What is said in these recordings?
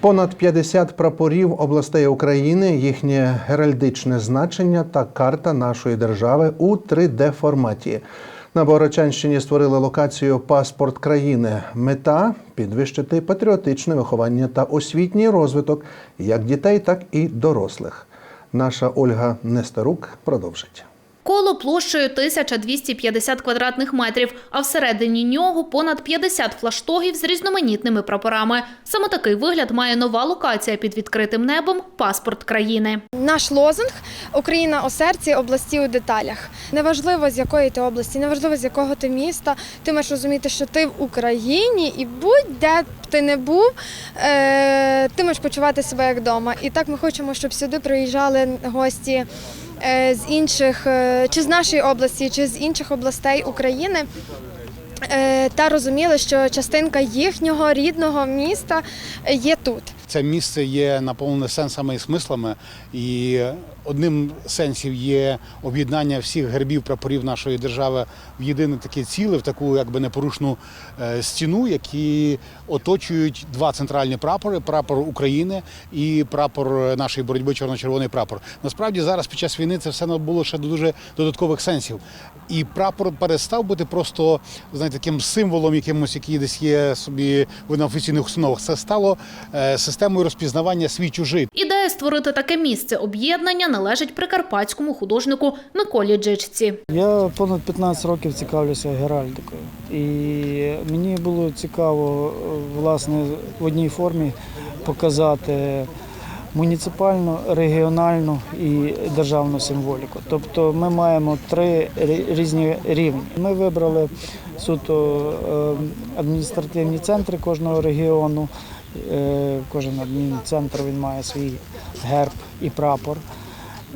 Понад 50 прапорів областей України, їхнє геральдичне значення та карта нашої держави у 3D-форматі. На Богородчанщині створили локацію Паспорт країни. Мета підвищити патріотичне виховання та освітній розвиток як дітей, так і дорослих. Наша Ольга Нестерук продовжить. Коло площею 1250 квадратних метрів, а всередині нього понад 50 флаштогів з різноманітними прапорами. Саме такий вигляд має нова локація під відкритим небом «Паспорт країни». Наш лозунг Україна у серці, області у деталях. Неважливо з якої ти області, неважливо з якого ти міста. Ти маєш розуміти, що ти в Україні і будь-де б ти не був, е, ти можеш почувати себе як вдома. І так ми хочемо, щоб сюди приїжджали гості з інших, е, чи з нашої області, чи з інших областей України. е, Та розуміли, що частинка їхнього рідного міста є тут. Це місце є наповнене сенсами і смислами, і одним сенсів є об'єднання всіх гербів прапорів нашої держави в єдине таке ціле, в таку якби непорушну е, стіну, які оточують два центральні прапори: прапор України і прапор нашої боротьби чорно-червоний прапор. Насправді зараз під час війни це все набуло ще дуже додаткових сенсів. І прапор перестав бути просто знаєте, таким символом, якимось, який десь є собі на офіційних установах. Це стало е, системою розпізнавання свій чужий. Ідея створити таке місце об'єднання належить прикарпатському художнику Миколі Джичці. Я понад 15 років цікавлюся геральдикою. І мені було цікаво власне в одній формі показати муніципальну, регіональну і державну символіку. Тобто ми маємо три різні рівні. Ми вибрали суто е, адміністративні центри кожного регіону. Е, Кожен адмінцентр він має свій герб і прапор.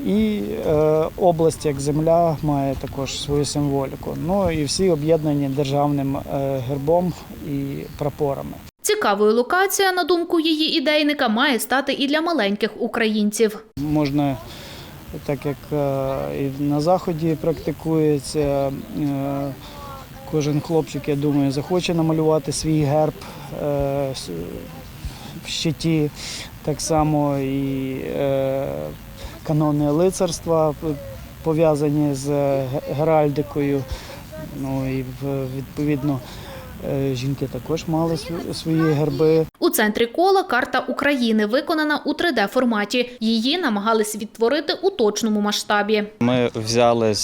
І е, область як земля має також свою символіку. Ну і всі об'єднані державним е, гербом і прапорами. Цікавою локація, на думку її ідейника, має стати і для маленьких українців. Можна, так як е, і на заході практикується, е, кожен хлопчик, я думаю, захоче намалювати свій герб е, в щиті. Так само і е, канони лицарства пов'язані з геральдикою. Ну і в- відповідно е, жінки також мали свої герби. У центрі кола карта України виконана у 3D-форматі. Її намагались відтворити у точному масштабі. Ми взяли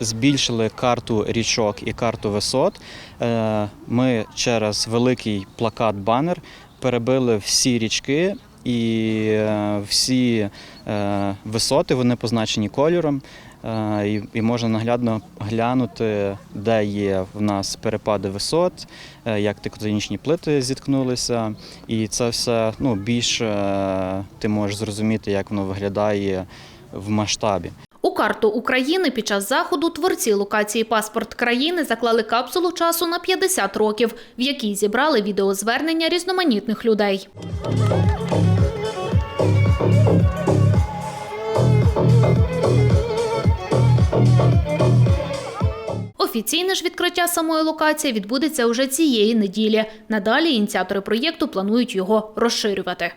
збільшили карту річок і карту висот. Е, Ми через великий плакат-банер перебили всі річки і е, всі е, висоти. Вони позначені кольором. Е, І можна наглядно глянути, де є в нас перепади висот, як тектонічні плити зіткнулися. І це все ну, більше ти можеш зрозуміти, як воно виглядає в масштабі. Карту України під час заходу творці локації «Паспорт країни» заклали капсулу часу на 50 років, в якій зібрали відеозвернення різноманітних людей. Офіційне ж відкриття самої локації відбудеться уже цієї неділі. Надалі ініціатори проєкту планують його розширювати.